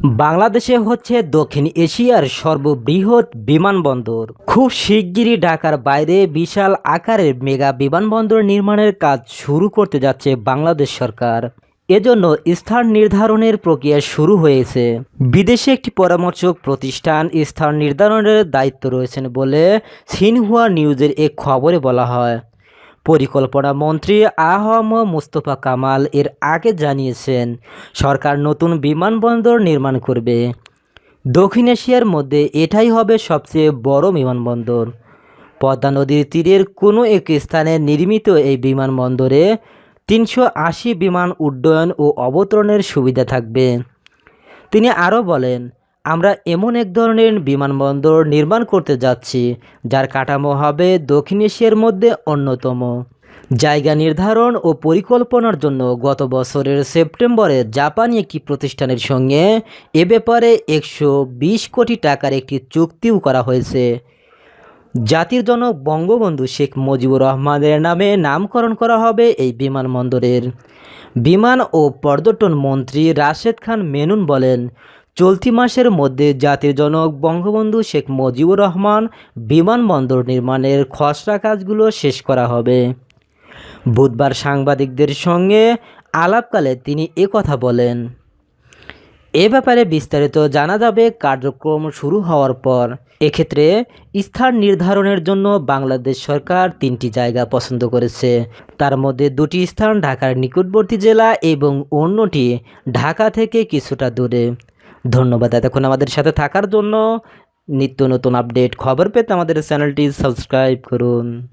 বাংলাদেশে হচ্ছে দক্ষিণ এশিয়ার সর্ববৃহৎ বিমানবন্দর। খুব শিগগিরই ঢাকার বাইরে বিশাল আকারের মেগা বিমানবন্দর নির্মাণের কাজ শুরু করতে যাচ্ছে বাংলাদেশ সরকার। এজন্য স্থান নির্ধারণের প্রক্রিয়া শুরু হয়েছে। বিদেশে একটি পরামর্শক প্রতিষ্ঠান স্থান নির্ধারণের দায়িত্ব রয়েছেন বলে সিনহুয়া নিউজের এক খবরে বলা হয়। পরিকল্পনা মন্ত্রী আহম মুস্তফা কামাল এর আগে জানিয়েছেন, সরকার নতুন বিমানবন্দর নির্মাণ করবে। দক্ষিণ এশিয়ার মধ্যে এটাই হবে সবচেয়ে বড় বিমানবন্দর। পদ্মা নদীর তীরের কোনো এক স্থানে নির্মিত এই বিমানবন্দরে তিনশো আশি বিমান উড্ডয়ন ও অবতরণের সুবিধা থাকবে। তিনি আরও বলেন আমরা এমন এক ধরনের বিমানবন্দর নির্মাণ করতে যাচ্ছি, যার কাঠামো হবে দক্ষিণ এশিয়ার মধ্যে অন্যতম। জায়গা নির্ধারণ ও পরিকল্পনার জন্য গত বছরের সেপ্টেম্বরে জাপানি একটি প্রতিষ্ঠানের সঙ্গে এ ব্যাপারে একশো বিশ কোটি টাকার একটি চুক্তিও করা হয়েছে। জাতির জনক বঙ্গবন্ধু শেখ মুজিবুর রহমানের নামে নামকরণ করা হবে এই বিমানবন্দরের। বিমান ও পর্যটন মন্ত্রী রাশেদ খান মেনুন বলেন চলতি মাসের মধ্যে জাতির জনক বঙ্গবন্ধু শেখ মুজিবুর রহমান বিমানবন্দর নির্মাণের খসড়া কাজগুলো শেষ করা হবে। বুধবার সাংবাদিকদের সঙ্গে আলাপকালে তিনি কথা বলেন। এ ব্যাপারে বিস্তারিত জানা যাবে কার্যক্রম শুরু হওয়ার পর। এক্ষেত্রে স্থান নির্ধারণের জন্য বাংলাদেশ সরকার তিনটি জায়গা পছন্দ করেছে। তার মধ্যে দুটি স্থান ঢাকার নিকটবর্তী জেলা এবং অন্যটি ঢাকা থেকে কিছুটা দূরে। ধন্যবাদ। এতক্ষণ আমাদের সাথে থাকার জন্য নিত্য নতুন আপডেট খবর পেতে আমাদের চ্যানেলটি সাবস্ক্রাইব করুন।